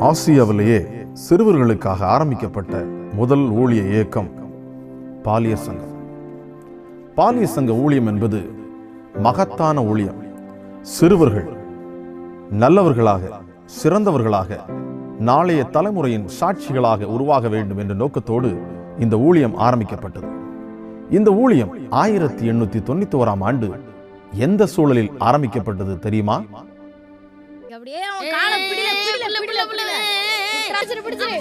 ஆசியாவிலேயே சிறுவர்களுக்காக ஆரம்பிக்கப்பட்ட முதல் ஊழிய இயக்கம் பாலியர் சங்கம். பாலிய சங்க ஊழியம் என்பது மகத்தான ஊழியம். சிறுவர்கள் நல்லவர்களாக சிறந்தவர்களாக நாளைய தலைமுறையின் சாட்சிகளாக உருவாக வேண்டும் என்ற நோக்கத்தோடு இந்த ஊழியம் ஆரம்பிக்கப்பட்டது. இந்த ஊழியம் ஆயிரத்தி எண்ணூத்தி தொண்ணூத்தி ஓராம் ஆண்டு எந்த சூழலில் ஆரம்பிக்கப்பட்டது தெரியுமா? அப்படியே அவன் காலை பிடில பிடில பிடில பிடில. பிடிச்சிரு பிடிச்சிரு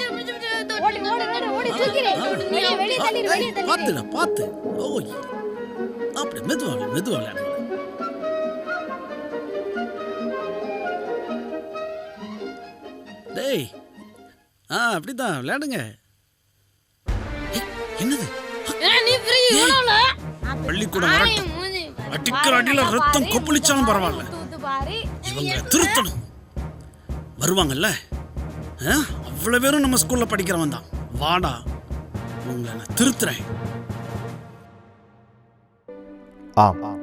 ஓடி ஓடி ஓடி தூக்கிடு. வெளிய வெளிய தள்ளிரு வெளிய தள்ளிரு பாத்துடா பாத்து. ஓய். அப்படி மெதுவா மெதுவா விளையாடு டேய். ஆ அப்படிதான் விளையாடுங்க. என்னது? நீ ஃப்ரீ இவனோல பள்ளிக்கூடம் வரட்டும். அடிக்கிற அடியில ரத்தம் கொப்பளிச்சாலும் பரவாயில்ல. பாரு. இவங்க திருத்தணும். வருவாங்கல்ல? ஆ? அவ்வளவு பேரும் நம்ம ஸ்கூல்ல படிக்கிறவன் தான். வாடா உங்களை நான் திருத்துறேன். ஆம்.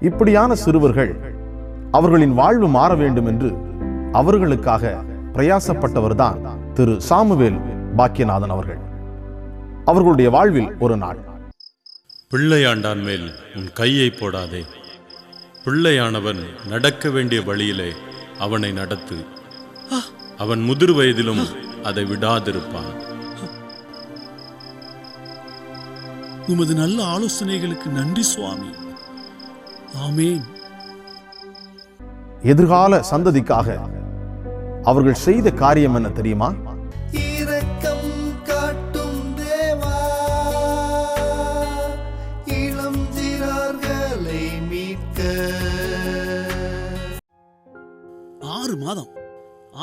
இப்படியான சிறுவர்கள் அவர்களின் வாழ்வு மாற வேண்டும் என்று அவர்களுக்காக பிரயாசப்பட்டவர்தான் திரு சாமுவேல் பாக்கியநாதன் அவர்கள். அவர்களுடைய வாழ்வில் ஒரு நாள். பிள்ளையாண்டான் மேல் உன் கையை போடாதே. பிள்ளையானவன் நடக்க வேண்டிய வழியிலே அவனை நடத்து. அவன் முதிர் வயதிலும் அதை விடாதிருப்பான். உமது நல்ல ஆலோசனைகளுக்கு நன்றி சுவாமி. ஆமேன். எதிர்கால சந்ததிக்காக அவர்கள் செய்த காரியம் என்ன தெரியுமா?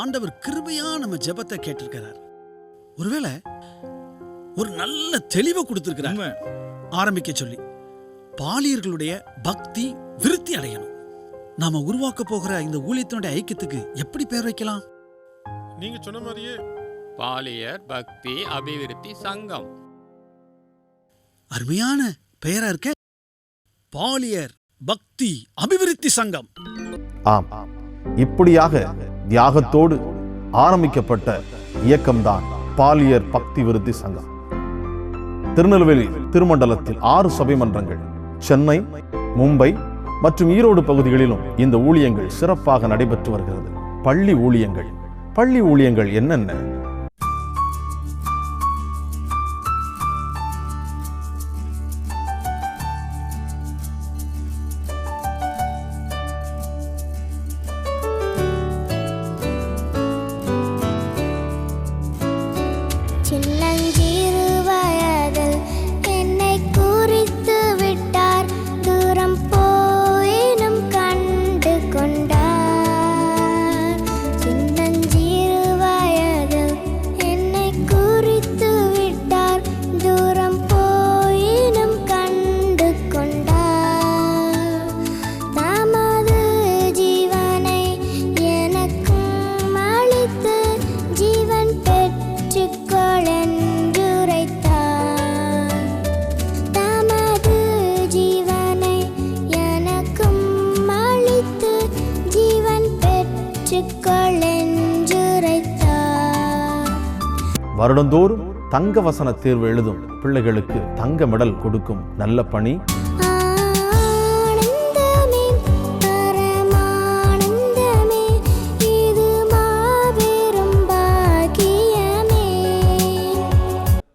ஆண்டவர் கிருபையா நம்ம ஜெபத்தை கேட்டிருக்கிறார். ஒருவேளை ஒரு நல்ல தெளிவை கொடுத்திருக்கிறார். ஆரம்பிக்க சொல்லி பாலியர்களுடைய பக்தி விருத்தி அடையணும். நாம உருவாக்க போகிற இந்த ஊழியத்தினுடைய ஐக்கியத்துக்கு எப்படி பேர் வைக்கலாம்? நீங்க சொன்ன மாதிரியே பாலியர் பக்தி அபிவிருத்தி சங்கம். அருமையான பெயரா இருக்க பாலியர் பக்தி அபிவிருத்தி சங்கம். ஆம். இப்படியாக தியாகத்தோடு ஆரம்பிக்கப்பட்ட இயக்கம்தான் பாலியர் பக்தி விருத்தி சங்கம். திருநெல்வேலி திருமண்டலத்தில் ஆறு சபை மன்றங்கள் சென்னை மும்பை மற்றும் ஈரோடு பகுதிகளிலும் இந்த ஊழியங்கள் சிறப்பாக நடைபெற்று வருகிறது. பள்ளி ஊழியங்கள் பள்ளி ஊழியங்கள் என்னென்ன? வருடந்தோறும் தங்க வசன தேர்வு எழுதும் பிள்ளைகளுக்கு தங்க மெடல் கொடுக்கும் நல்ல பணி. ஆனந்தமே பரமானந்தமே இது மாபெரும் பாக்கியமே.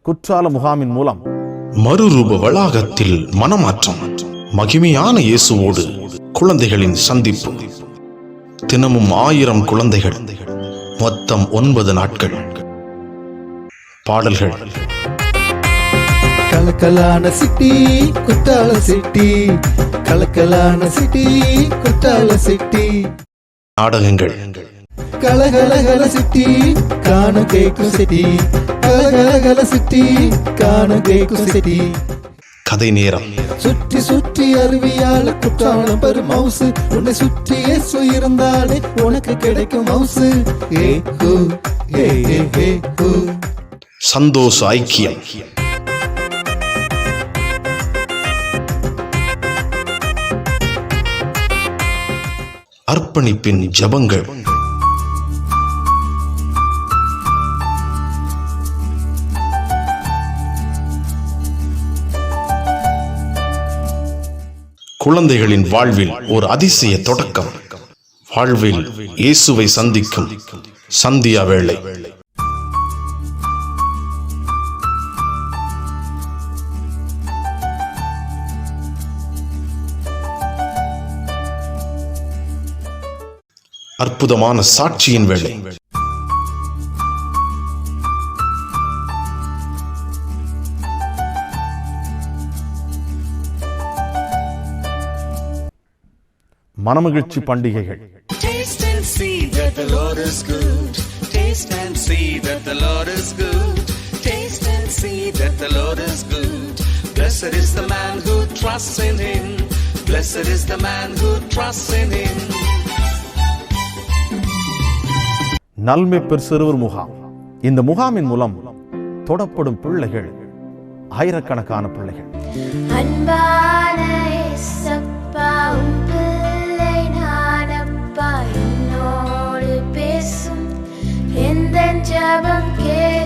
குற்றால முகாமின் மூலம் மறுரூப வளாகத்தில் மனமாற்றம் மகிமையான இயேசுவோடு குழந்தைகளின் சந்திப்பு. தினமும் ஆயிரம் குழந்தைகள் மொத்தம் ஒன்பது நாட்கள். பாடல்கள். கலக்கலான சிட்டி குத்தால சிட்டி. கலக்கலான சிட்டி குத்தால சிட்டி. நாடகங்கள். கலகலகல சிட்டி காண கேக்கும் சிட்டி. கலகலகல சிட்டி காண கேக்கும் சிட்டி. கதை நேரம். சுற்றி சுற்றி அருவியால குற்றாலம் பெரும் மவுசு. உன்னை சுற்றி இயேசு இருந்தாலே உனக்கு கிடைக்கும் மவுசு. ஏ ஹூ ஏ ஹூ. சந்தோஷ ஐக்கியம். அர்ப்பணிப்பின் ஜபங்கள். குழந்தைகளின் வாழ்வில் ஒரு அதிசய தொடக்கம். வாழ்வில் இயேசுவை சந்திக்கும் சந்தியா வேளை. அற்புதமான சாட்சியின் வேலை மனமகிழ்ச்சி பண்டிகைகள் Blessed is the man who trusts in him. Blessed is the man who trusts in him. நல்மை சிறுவர் முகாம். இந்த முகாமின் மூலம் தொடப்படும் பிள்ளைகள் ஆயிரக்கணக்கான பிள்ளைகள். அன்பான பேசும். எந்த ஜபம் கே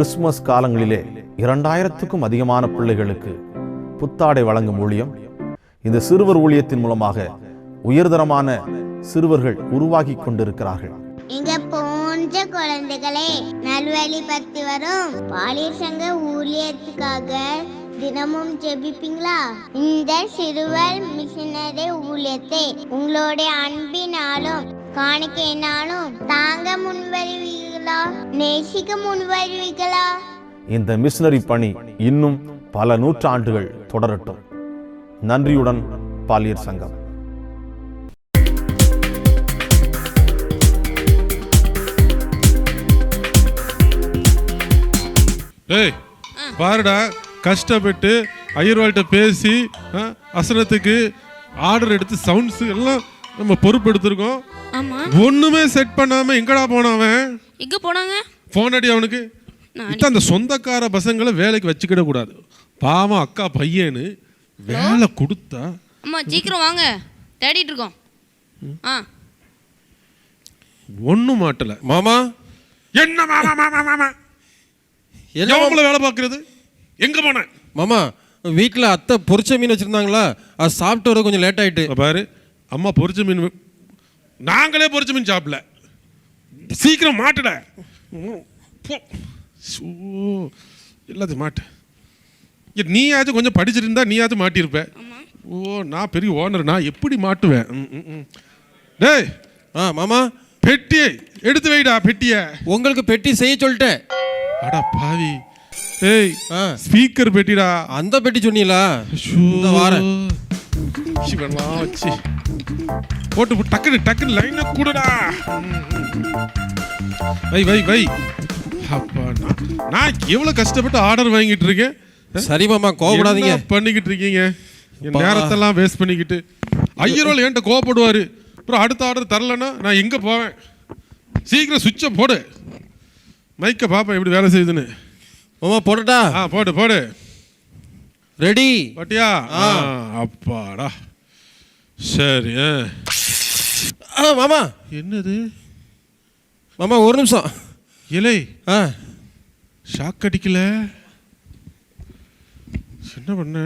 கிறிஸ்துமஸ் காலங்களிலே இரண்டாயிரத்துக்கும் அதிகமான பிள்ளைகளுக்கு புத்தாடை வழங்கும் ஊழியம். இந்த சிறுவர் ஊழியத்தின் மூலமாக உயர்தரமான சிறுவர்கள் உருவாகி கொண்டிருக்கிறார்கள். இங்க போன்ற குழந்தைகளே நல்வழிப்படுத்தி வரும். பாலியல் சங்க ஊழியத்துக்காக தினமும் ஜெபிப்பீங்களா? இந்த சிறுவர் மிஷினரி ஊழியத்தை உங்களுடைய அன்பினாலும் காணிக்கையினாலும் தாங்க முன்வருவீர்களா. நேசிக்க முன்வருவீர்களா இந்த மிஷனரி பணி இன்னும் பல நூற்றாண்டுகள் தொடரட்டும். நன்றியுடன் பாலியர் சங்கம். ஏய் பாருடா கஷ்டப்பட்டு ஐயர்வாள்கிட்ட பேசி ஆ, வசனத்துக்கு ஆர்டர் எடுத்து சவுண்ட்ஸ் எல்லாம் நம்ம பொறுப்பெடுத்திருக்கோம். ஆமா. ஒண்ணுமே செட் பண்ணாம எங்கடா போனவன்? எங்க போனாங்க? போன் அடி அவனுக்கு? அந்த சொந்தக்கார பசங்களை வேலைக்கு வச்சுக்கிட கூடாது. பாவம் அக்கா பையனு வேலை கொடுத்தா. அம்மா சீக்கிரம் வாங்க. தேடிட்டு இருக்கோம். ஆ. ஒண்ணும் மாட்டல. மாமா? என்ன மாமா மாமா மாமா? எவ்வளவு வேலை பார்க்கறது? எங்க போன? மாமா வீட்டில் அத்தை பொரிச்ச மீன் வச்சிருந்தாங்களா? அது சாப்பிட்டு வர கொஞ்சம் லேட் இப்ப பாரு. அம்மா பொரிச்ச மீன் நாங்களே பொரிச்ச மீன் சாப்பிடல. சீக்கிரம் மாட்டுட. சோ, எல்லாத்தையும் மாட்டு. நீயாச்சும் கொஞ்சம் படிச்சிருந்தா நீயாச்சும் மாட்டியிருப்ப. ஓ நான் பெரிய ஓனர் நான் எப்படி மாட்டுவேன்? ம், ம், ம். டேய் ஆ மாமா. பெட்டியை எடுத்து வைடா பெட்டிய. உங்களுக்கு பெட்டி செய்ய சொல்லிட்டேன். அடா பாவி. ஏய் ஆ. ஸ்பீக்கர் பெட்டிடா. அந்த பெட்டி சொன்னீங்களா? வாரேன். சிவன்லாம் வச்சு போட்டு டக்குனு டக்குனு லைனை கூடடா. வை வை வை. அப்பா நான் எவ்வளவு கஷ்டப்பட்டு ஆர்டர் வாங்கிட்டு இருக்கேன்? சரி மாமா கோவப்படாதீங்க. பண்ணிக்கிட்டு இருக்கீங்க? என். நேரத்தெல்லாம் வேஸ்ட் பண்ணிக்கிட்டு. ஐயரோல் என்கிட்ட கோவப்படுவாரு. அப்புறம் அடுத்த ஆர்டர் தரலன்னா நான் எங்க போவேன்? சீக்கிரம் சுவிட்சை போடு. மைக்க பாப்பேன் எப்படி வேலை செய்யுதுன்னு. மாமா போடட்டா ஆ போடு போடு. ரெடி பாட்டியா? அப்பாடா. சரி ஆ. மாமா. என்னது? மாமா ஒரு நிமிஷம். இலை? ஆ. ஷாக் அடிக்கல? என்ன பண்ண?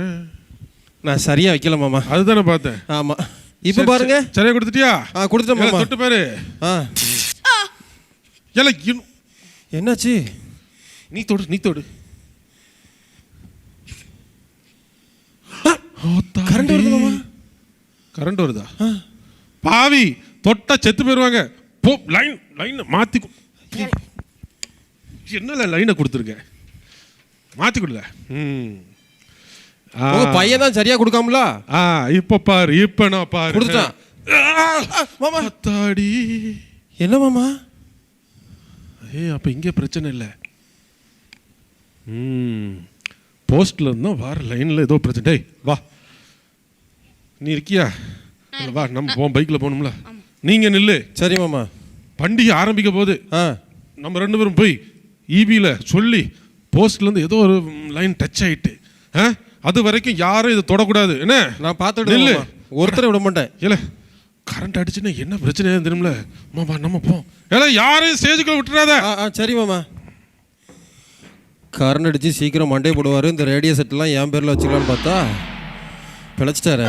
நான் சரியா வைக்கல மாமா. அதுதானே பார்த்தேன். ஆமா. இப்போ பாருங்க. சரி, சரியா கொடுத்துட்டியா? ஆ கொடுத்துட்டேன் மாமா. தொட்டு பாரு. ஆ. இன்னும். என்னாச்சு? நீ தொடு நீ தொடு. கரண்ட் வருது மாமா. கரண்ட் வருதா? பாவி தொட்டா செத்து போயிருவாங்க. போ லைன் லைன் மாத்தி கு- என்னல லைனை கொடுத்துருக்க? மாத்தி கொடுல. ம். பையன் தான் சரியா கொடுக்காமல? ஆ இப்ப பாரு இப்ப நான் பாரு. கொடுத்துட்டான். மாமா. அத்தாடி. என்ன மாமா? ஏய் அப்ப இங்க பிரச்சனை இல்லை. ம். போஸ்ட்ல இருந்தோம் வார லைன்ல ஏதோ பிரச்சனை. டேய் வா. நீ இருக்கியா? இல்ல, வா நம்ம போ பைக்ல போகணும்ல. நீங்க நில்லு. சரி மாமா. பண்டிகை ஆரம்பிக்க போகுது. ஆ. நம்ம ரெண்டு பேரும் போய் ஈபியில் சொல்லி போஸ்ட்லேருந்து ஏதோ ஒரு லைன் டச் ஆயிட்டு ஆ? அது வரைக்கும் யாரும் இதை தொடக்கூடாது. என்ன? நான் பார்த்துட்டு நில்லு. ஒருத்தரை விட மாட்டேன். ஏல கரண்ட் அடிச்சுன்னா என்ன பிரச்சனை தெரியுமில மாமா நம்ம போ ஏல யாரையும் ஸ்டேஜுக்குள்ள விட்டுறாத. ஆ ஆ சரி மாமா. கரண்ட் அடிச்சு சீக்கிரம் மண்டே போடுவார். இந்த ரேடியோ செட்லாம் என் பேரில் வச்சுக்கலான்னு பார்த்தா பிழைச்சிட்டாரே.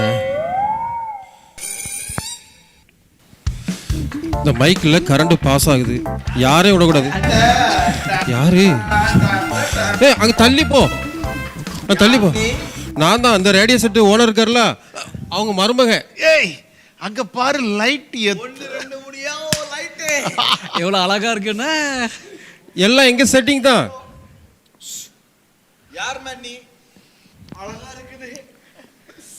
இந்த மைக்கில் கரண்ட் பாஸ் ஆகுது. யாரையும் விடக்கூடாது. யாரு? ஏ அங்கே தள்ளி போ. அங்க தள்ளி போ. நான் தான் அந்த ரேடியோ செட்டு ஓனர் இருக்கார்ல அவங்க மருமக. ஏய் அங்க பாரு லைட் எவ்வளவு அழகா இருக்குன்னா. எல்லாம் எங்க செட்டிங் தான்?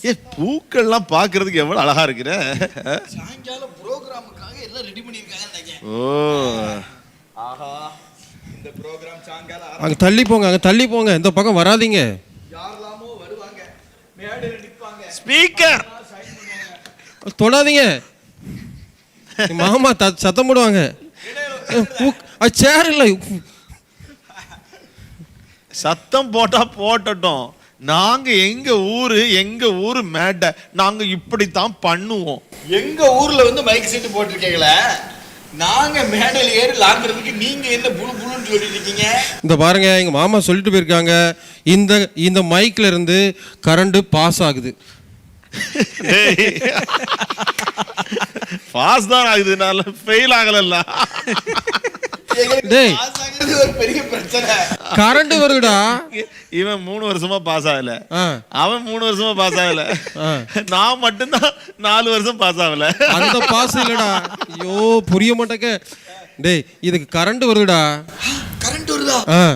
ஏ பூக்கள்லாம் பார்க்கிறதுக்கு எவ்வளவு அழகா இருக்கிற சாயங்காலம் ப்ரோக்ராமுக்காக எல்லாம் ரெடி பண்ணியிருக்காங்க ஓ. ஆஹா இந்த ப்ரோக்ராம் சாயங்காலம் அங்கே தள்ளி போங்க அங்கே தள்ளி போங்க. இந்த பக்கம் வராதீங்க. யாரெல்லாமோ வருவாங்க. மேடையில் நிற்பாங்க. ஸ்பீக்கர் தொடாதீங்க. மாமா த சத்தம் போடுவாங்க. சேர் இல்லை. சத்தம் போட்டா போட்டட்டும். நாங்க எங்க ஊரு எங்க ஊரு மேடை நாங்க இப்படித்தான் பண்ணுவோம். எங்க ஊர்ல வந்து மைக் செட் போட்டிருக்கீங்களே? நாங்க மேடையில் ஏறி லாங்குறதுக்கு நீங்க என்ன புழு புழுன்னு சொல்லிட்டு இருக்கீங்க இந்த பாருங்க எங்க மாமா சொல்லிட்டு போயிருக்காங்க. இந்த இந்த மைக்ல இருந்து கரண்ட் பாஸ் ஆகுது. பாஸ் தான் ஆகுதுனால ஃபெயில் ஆகலல்ல. டேய். பாஸ் ஆகுறது ஒரு பெரிய பிரச்சனை. கரண்ட் வருதுடா. இவன் மூணு வருஷமா பாஸ் ஆகல. ஆ. அவன் மூணு வருஷமா பாஸ் ஆகல. ஆ. நான் மட்டும்தான் நாலு வருஷம் பாஸ் ஆகல. அந்த பாஸ் இல்லடா. ஐயோ புரிய மாட்டேக்க டேய் இதுக்கு கரண்ட் வருதுடா. கரண்ட் வருதா.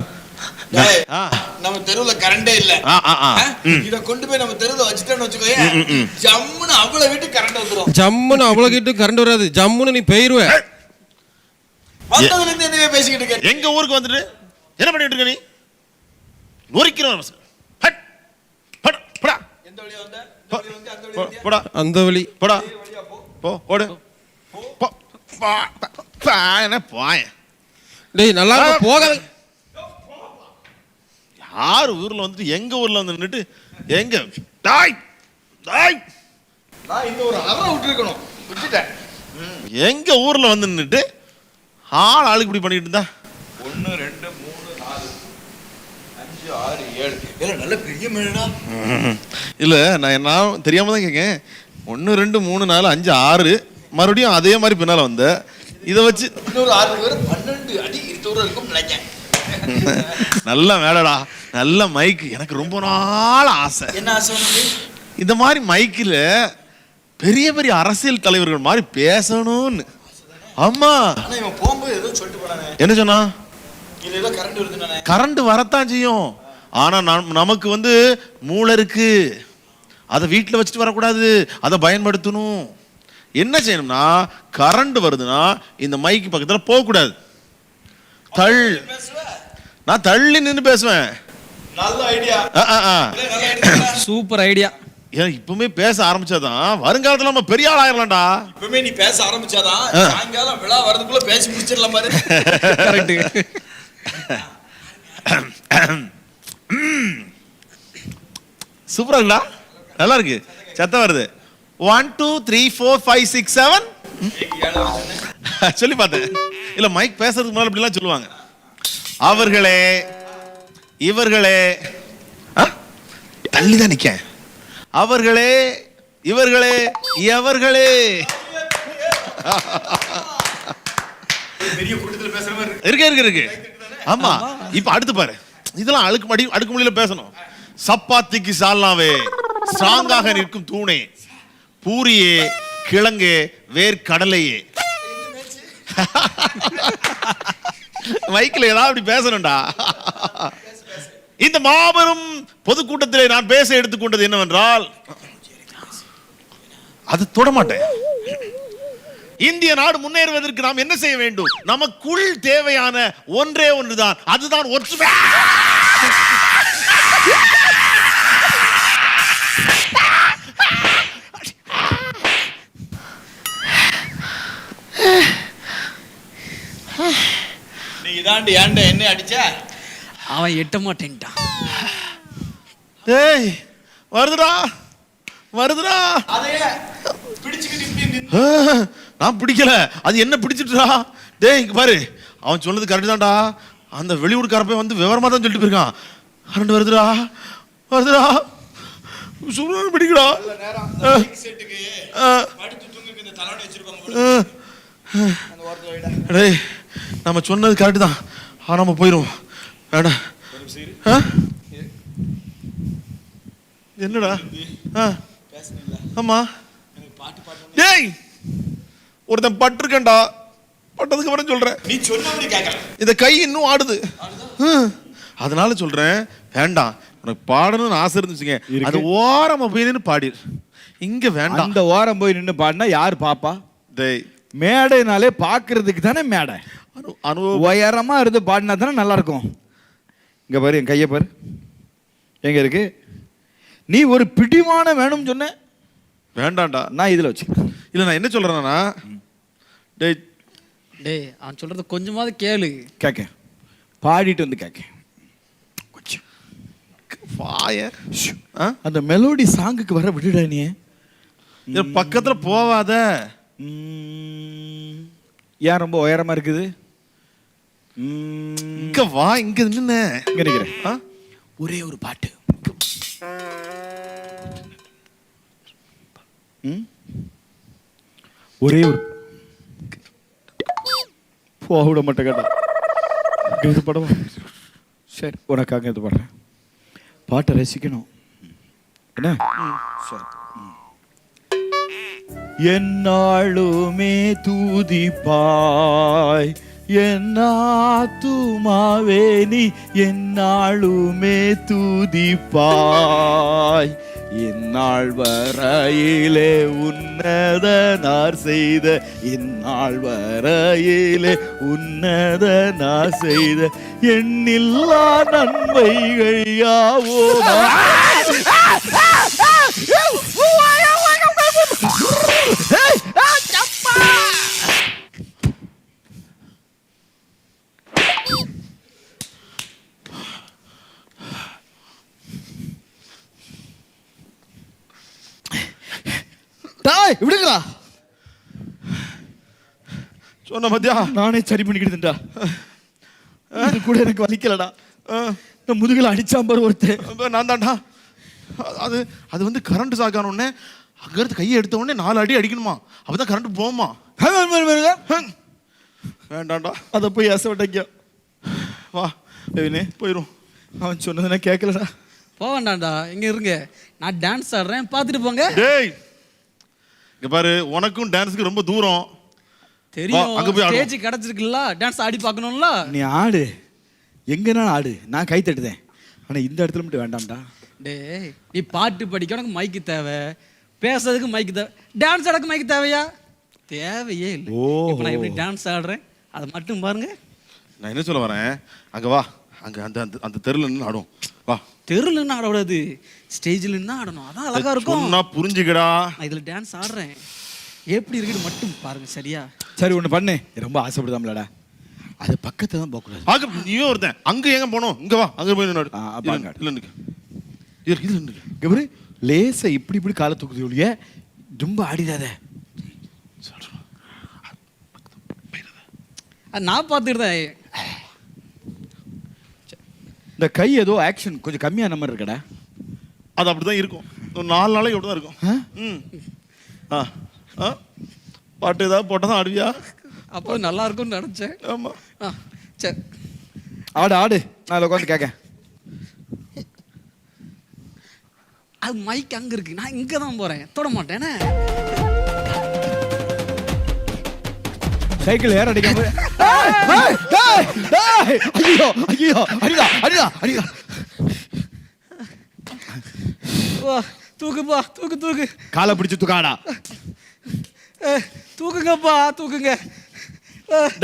நம்ம தெருவுல கரண்டே இல்ல. ஆ, ஆ, ஆ. ம். இத கொண்டு போய் நம்ம தெருவுல வச்சுட்டோம்னு வச்சுக்கோங்க ஜம்முன்னு அவ்வளவு வீட்டு கரண்ட் வந்துரும். ஜம்முன்னு அவ்வளோ கிட்ட கரண்ட் வராது. ஜம்முன்னு நீ போயிருவ. வந்ததுல இருந்து என்னவே பேசிக்கிட்டு இருக்க எங்க ஊருக்கு வந்துட்டு என்ன பண்ணிட்டு இருக்க நீ? நொறிக்கிறோம் ஹட் ஹட்! போடா எந்த வழியா வந்த? போடா. அந்த வழி. போடா. போ. ஓடு. போ. பா பா என்ன போயேன் டேய் நல்லா போகாத. யார் ஊர்ல வந்துட்டு எங்க ஊர்ல வந்து நின்னுட்டு எங்க? டாய்! டாய்! நான் இந்த ஒரு அரை விட்டுருக்கணும். விட்டுட்டேன். எங்க ஊர்ல வந்து நின்னுட்டு ஆள் ஆளுக்கு இப்படி பண்ணிட்டு இருந்தா? ஒன்னு ரெண்டு மூணு நாலு அஞ்சு ஆறு ஏழு. நல்ல பெரிய மேடா இல்ல நான் நான் தெரியாம தான் கேட்கேன் ஒன்று ரெண்டு மூணு நாலு அஞ்சு ஆறு. மறுபடியும் அதே மாதிரி பின்னால வந்த. இதை வச்சு இன்னொரு ஆறு பேர் பன்னெண்டு அடி இருக்கும் நினைக்கிறேன் நல்ல மேடடா. நல்ல மைக் எனக்கு ரொம்ப நாள் ஆசை. என்ன ஆசை இந்த மாதிரி மைக்கில் பெரிய பெரிய அரசியல் தலைவர்கள் மாதிரி பேசணும்னு. ஆமா. ஆனா இவன் போகும்போது ஏதோ சொல்லிட்டு போனானே. என்ன சொன்னா? ஏதோ கரண்ட் வரத்தான் செய்யும். ஆனா நம்- நமக்கு வந்து மூளை இருக்கு. அதை வீட்டில் வச்சுட்டு வரக்கூடாது. அதை பயன்படுத்தணும். என்ன செய்யணும்னா கரண்ட் வருதுன்னா இந்த மைக்கு பக்கத்தில் போகக்கூடாது. தள். நான் தள்ளி நின்று பேசுவேன். நல்ல ஐடியா ஆ, ஆ, ஆ. நல்ல ஐடியா சூப்பர் ஐடியா ஏன் இப்பவுமே பேச ஆரம்பிச்சாதான் வருங்காலத்துல நம்ம பெரிய ஆள் ஆயிரலாம்டா. இப்பவுமே நீ பேச ஆரம்பிச்சாதான். சாயங்காலம் விழா வரதுக்குள்ள பேசி முடிச்சிடலாம் பாரு. சூப்பரா இருக்குடா. நல்லா இருக்கு. சத்தம் வருது. One two three four five six seven சொல்லி பார்த்தேன். இல்ல மைக் பேசுறதுக்கு முன்னாடி இப்படிலாம் சொல்லுவாங்க. அவர்களே இவர்களே. ஆ? தள்ளிதான் நிக்கேன். அவர்களே இவர்களே எவர்களே? இருக்கு. இருக்கு இருக்கு ஆமா இப்ப அடுத்து பாரு. இதெல்லாம் அழுக்கு மடி அடுக்கு முடியல பேசணும். சப்பாத்திக்கு சால்னாவே ஸ்ட்ராங்காக நிற்கும் தூணே. பூரியே கிழங்கே வேர்க்கடலையே. மைக்கில் ஏதாவது அப்படி பேசணும்டா. இந்த மாபெரும் பொதுக்கூட்டத்திலே நான் பேச எடுத்துக்கொண்டது என்னவென்றால் அது தொட மாட்டேன் இந்திய நாடு முன்னேறுவதற்கு நாம் என்ன செய்ய வேண்டும்? நமக்குள் தேவையான ஒன்றே ஒன்றுதான். அதுதான் ஒற்றுமை. நீ ஏன்டி ஏன்டா என்ன அடிச்ச? அவன் எட்ட மாட்டேன்ட்டான். டேய் வருதுடா வருதுடா. நான் பிடிக்கல. அது என்ன பிடிச்சிட்டுடா? டேய் இங்க பாரு. அவன் சொன்னது கரெக்ட் தான்டா. அந்த வெளியூர்காரப்ப வந்து விவரமா தான் சொல்லிட்டு போயிருக்கான். கரண்ட் வருதுடா வருதுடா. சுருன்னு பிடிக்கடா. டேய் நம்ம சொன்னது கரெக்ட் தான். ஆ நம்ம போயிடுவோம் வேண்டாம் ஆ? என்னடா? ஆமா. எனக்கு பாட்டு பாட்டு டேய் ஒருத்தன் பட்டிருக்கேன்டா. பட்டதுக்கு அப்புறம் சொல்றேன். நீ கேட்கல இந்த கை இன்னும் ஆடுது. அதனால சொல்றேன் வேண்டாம். உனக்கு பாடணும்னு ஆசை இருந்துச்சுங்க. அது ஓரமா போய் நின்னு பாடிரு இங்க வேண்டாம். அந்த ஓரம் போய் நின்னு பாடினா யார் பாப்பா? டேய். மேடைனாலே பாக்குறதுக்கு தானே மேடை. அனு அனுபவம் உயரமா இருந்து பாடினா தானே நல்லா இருக்கும். இங்க பாரு என் கையை பாரு. எங்க இருக்கு? நீ ஒரு பிடிமான வேணும்னு சொன்ன? வேண்டாம்டா நான் இதுல வச்சுக்கிறேன். இல்ல நான் என்ன சொல்றேன்னா டேய் டேய் அவன் சொல்றத கொஞ்சமாவது கேளு. கேட்க பாடிட்டு வந்து கேட்க வாய. ஆ? அந்த மெலோடி சாங்குக்கு வர விடுடா நீ. பக்கத்துல போவாத. ம், ஏன் ரொம்ப உயரமா இருக்குது? ம், இங்க வா இங்க நின்னு. இங்க நிக்கிறேன். ஆ? ஒரே ஒரு பாட்டு? ஒரே ஒரு போக விட மாட்டேன் கேட்டா. இது படமா சரி உனக்காக இது பாடுறேன் பாட்டை ரசிக்கணும். என்ன? சரி. ம். என்னாளுமே தூதிப்பாய் என்னாத்துமாவே நீ என்னாளுமே தூதிப்பாய். இந்நாள் வரையிலே உன்னதனார் செய்த இந்நாள் வரையிலே உன்னதனார் செய்த எண்ணில்லா நன்மைகள் யாவோ டாய் விடுங்களா சொன்ன மத்தியா நானே சரி பண்ணிக்கிட்டுடா இது கூட எனக்கு வலிக்கலடா. இந்த முதுகுல அடிச்சான் பாரு ஒருத்தன். நான் தான்டா. அது அது வந்து கரண்ட் சாக்கான உடனே அங்க இருந்து கையை எடுத்த உடனே நாலு அடி அடிக்கணுமா? அப்பதான் கரண்ட் போகுமா? ஹம். வேண்டாம்டா. அதை போய் அசவட்டைக்க வா தேவினே போயிரும். அவன் சொன்னதை நான் கேட்கலடா. போக வேண்டாம்டா இங்க இருங்க. நான் டான்ஸ் ஆடுறேன் பார்த்துட்டு போங்க. டேய் இங்க பாரு உனக்கும் டான்ஸ்க்கு ரொம்ப தூரம். தெரியும். அங்க போய். ஸ்டேஜ் கிடைச்சிருக்குல்ல டான்ஸ் ஆடி பார்க்கணும்ல? நீ ஆடு. எங்கனாலும் ஆடு. நான் கை தட்டுதேன். ஆனா இந்த இடத்துல மட்டும் வேண்டாம்டா. டேய் நீ பாட்டு படிக்க உனக்கு மைக்கு தேவை. பேசுறதுக்கு மைக்கு தேவை. டான்ஸ் ஆடக்கு மைக்கு தேவையா? தேவையே இல்லை. இப்போ நான் எப்படி டான்ஸ் ஆடுறேன்? அதை மட்டும் பாருங்க. நான் என்ன சொல்ல வரேன்? அங்க வா. அங்க அந்த அந்த அந்த தெருல நின்று ஆடும். வா. தெருல நின்று ஆடக்கூடாது. ஸ்டேஜில் நின்று ஆடணும். அதான் அழகா இருக்கும். சொன்னா புரிஞ்சுக்கடா. நான் இதில் டான்ஸ் ஆடுறேன். எப்படி இருக்குன்னு மட்டும் பாருங்க சரியா? சரி ஒன்று பண்ணு. ரொம்ப ஆசைப்படுதாம்லடா. அது பக்கத்துல தான் போகக்கூடாது. ஆக நீயே ஒருத்தன். அங்க எங்க போனோம்? இங்க வா. அங்க போய் அப்ப இல்ல, இது இது லேசா இப்படி இப்படி காலை தூக்குது ஒழிய ரொம்ப ஆடிடாத. அது நான் பார்த்துக்கிட்டேன் இந்த கை ஏதோ ஆக்ஷன் கொஞ்சம் கம்மியான மாதிரி இருக்கடா. அது அப்படிதான் இருக்கும். ஒரு நாலு நாளைக்கு அப்படிதான் இருக்கும். ஆ? ம். ஆ. ஆ. பாட்டு ஏதாவது போட்டால் தான் ஆடுவியா? அப்போ நல்லா இருக்கும்னு நினச்சேன். ஆமா. ஆ சரி. ஆடு ஆடு. நான் உட்காந்து கேட்க அது மைக் அங்கே இருக்கு. நான் இங்கே தான் போகிறேன் தொட மாட்டேனே சைக்கிள் ஏற அடிக்காம ஐயோ ஐயோ அடிடா அடிடா அடிடா. வா தூக்குப்பா தூக்கு தூக்கு. காலை பிடிச்சு தூக்காடா. ஏ, தூக்குங்கப்பா தூக்குங்க.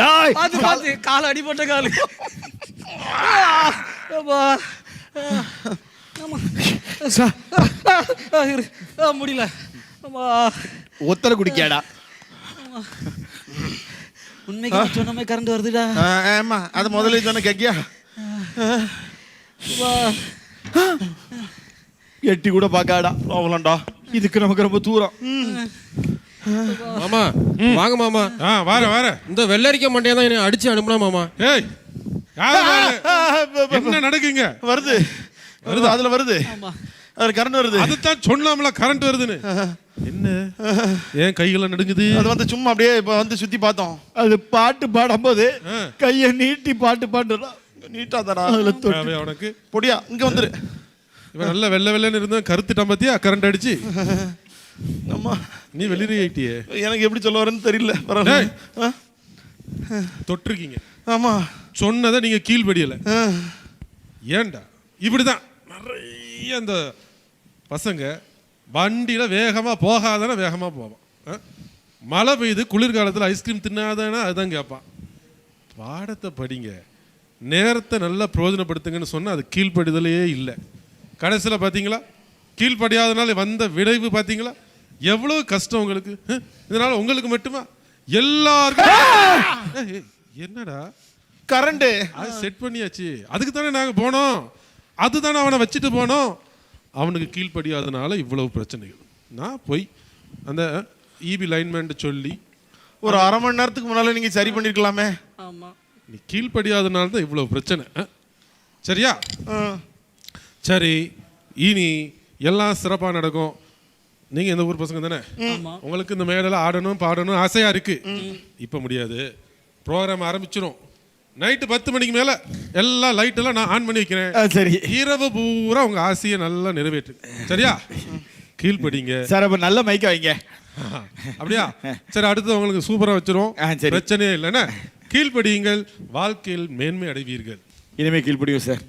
டேய், பார்த்து கால்- பார்த்து கால் அடிபட்ட காலு. ஆ, அப்பா. ஆ, ஆமா. முடியல. ஆமா ஒத்தரை குடிக்காடா உண்மைக்கு நான் சொன்ன மாதிரி கரண்ட் வருதுடா. ஆமா அது முதல்ல சொன்ன கேக்கியா? வா. எட்டி கூட பார்க்காடா அவ்வளோண்டா. இதுக்கு நமக்கு ரொம்ப தூரம். மாமா வாங்க மாமா. ஆ வார வார. இந்த வெள்ளரிக்க மண்டையை தான் என்னை அடிச்சு அனுப்புனா மாமா. ஏய் யாரு? என்ன நடக்குங்க? வருது. வருது? அதுல வருது. அதுல கரண்ட் வருது. அதுதான் சொன்னாமல கரண்ட் வருதுன்னு. என்ன? ஏன் கைகளை நடுங்குது? அது வந்து சும்மா அப்படியே இப்ப வந்து சுத்தி பார்த்தோம். அது பாட்டு பாடும்போது கையை நீட்டி பாட்டு பாடுறா. நீட்டா தானா அதுல தொட்டு. தேவையா உனக்கு பொடியா இங்க வந்துரு. இவன் நல்ல வெள்ளை வெள்ளைன்னு இருந்தா கருத்துட்டான் பாத்தியா? கரண்ட் அடிச்சு. அம்மா. நீ வெளியே ஆயிட்டியே எனக்கு எப்படி சொல்ல வரேன்னு தெரியல. டேய். பரவாயில்ல ஆ? தொட்டிருக்கீங்க. ஆமா. சொன்னதை நீங்க கீழ்படியல. ஏன்டா? இப்படிதான். நிறைய அந்த பசங்க வண்டியில வேகமா போகாதானே வேகமா போவான்? மழை பெய்யுது குளிர்காலத்தில் ஐஸ்கிரீம் தின்னாதானே அதுதான் கேட்பான் பாடத்தை படிங்க. நேரத்தை நல்லா பிரயோஜனப்படுத்துங்கன்னு சொன்னா அது கீழ்ப்படிதலையே இல்லை. கடைசியில் பார்த்தீங்களா கீழ்ப்படியாதனால வந்த விளைவு பார்த்தீங்களா எவ்வளவு கஷ்டம் உங்களுக்கு? இதனால உங்களுக்கு மட்டுமா? எல்லாருக்கும். என்னடா? கரண்ட். அது செட் பண்ணியாச்சு. அதுக்கு தானே நாங்கள் போனோம். அதுதானே அவனை வச்சுட்டு போனோம். அவனுக்கு கீழ்ப்படியாதனால இவ்வளவு பிரச்சனைகள். நான் போய் அந்த இபி லைன்மேன் சொல்லி ஒரு அரை மணி நேரத்துக்கு முன்னால நீங்க சரி பண்ணிருக்கலாமே. ஆமா. நீ கீழ்ப்படியாதனால தான் இவ்வளவு பிரச்சனை? சரியா? ஆ. சரி இனி எல்லாம் சிறப்பாக நடக்கும். நீங்க எந்த ஊர் பசங்க தானே? ஆமா. உங்களுக்கு இந்த மேடையில் ஆடணும் பாடணும் ஆசையா இருக்கு. இப்போ முடியாது. ப்ரோக்ராம் ஆரம்பிச்சிரும். நைட்டு பத்து மணிக்கு மேல எல்லா லைட் எல்லாம் நான் ஆன் பண்ணி வைக்கிறேன். சரி. இரவு பூரா உங்க ஆசையை நல்லா நிறைவேற்று. சரியா? கீழ்ப்படிங்க. சார் அப்ப நல்ல மைக்க வைங்க அப்படியா? சரி அடுத்து உங்களுக்கு சூப்பரா வச்சிரும். பிரச்சனையே இல்லைன்னா கீழ்ப்படியுங்கள். வாழ்க்கையில் மேன்மை அடைவீர்கள். இனிமே கீழ்ப்படியும் சார்.